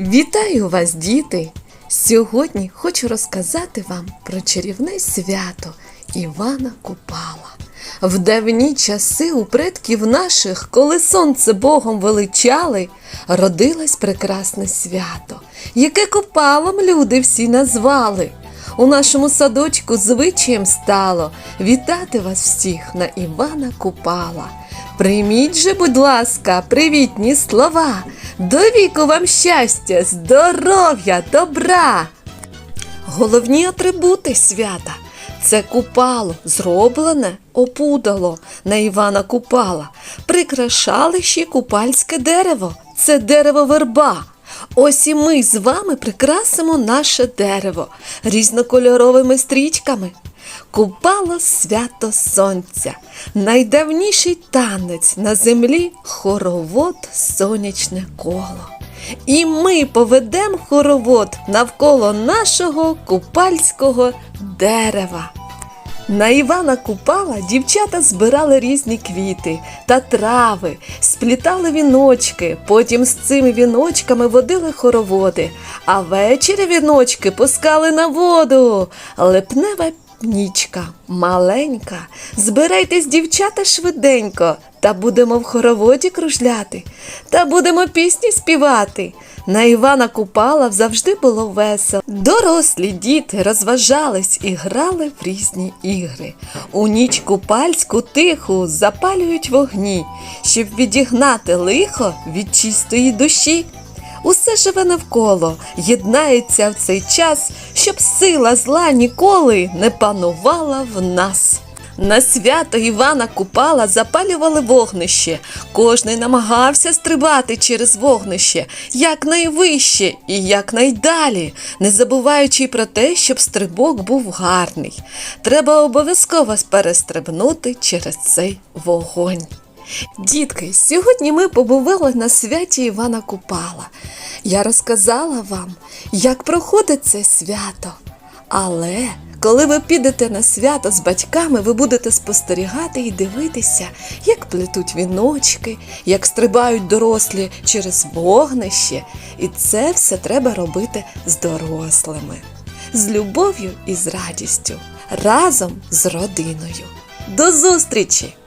Вітаю вас, діти! Сьогодні хочу розказати вам про чарівне свято Івана Купала. В давні часи у предків наших, коли сонце Богом величали, родилось прекрасне свято, яке купалом люди всі назвали. У нашому садочку звичаєм стало вітати вас всіх на Івана Купала. Прийміть же, будь ласка, привітні слова. До віку вам щастя, здоров'я, добра. Головні атрибути свята це купало, зроблене опудало на Івана Купала. Прикрашали ще купальське дерево. Це дерево верба. Ось і ми з вами прикрасимо наше дерево різнокольоровими стрічками. Купало свято сонця, найдавніший танець на землі хоровод сонячне коло. І ми поведемо хоровод навколо нашого купальського дерева. На Івана Купала дівчата збирали різні квіти та трави, сплітали віночки, потім з цими віночками водили хороводи, а ввечері віночки пускали на воду. Липнева нічка маленька. Збирайтесь, дівчата, швиденько, та будемо в хороводі кружляти, та будемо пісні співати. На Івана Купала завжди було весело. Дорослі діти розважались і грали в різні ігри. У ніч купальську тиху запалюють вогні, щоб відігнати лихо від чистої душі. Усе живе навколо, єднається в цей час, щоб сила зла ніколи не панувала в нас. На свято Івана Купала запалювали вогнище. Кожний намагався стрибати через вогнище якнайвище і якнайдалі, не забуваючи про те, щоб стрибок був гарний. Треба обов'язково перестрибнути через цей вогонь. Дітки, сьогодні ми побували на святі Івана Купала. Я розказала вам, як проходить це свято. Але коли ви підете на свято з батьками, ви будете спостерігати і дивитися, як плетуть віночки, як стрибають дорослі через вогнище. І це все треба робити з дорослими, з любов'ю і з радістю, разом з родиною. До зустрічі!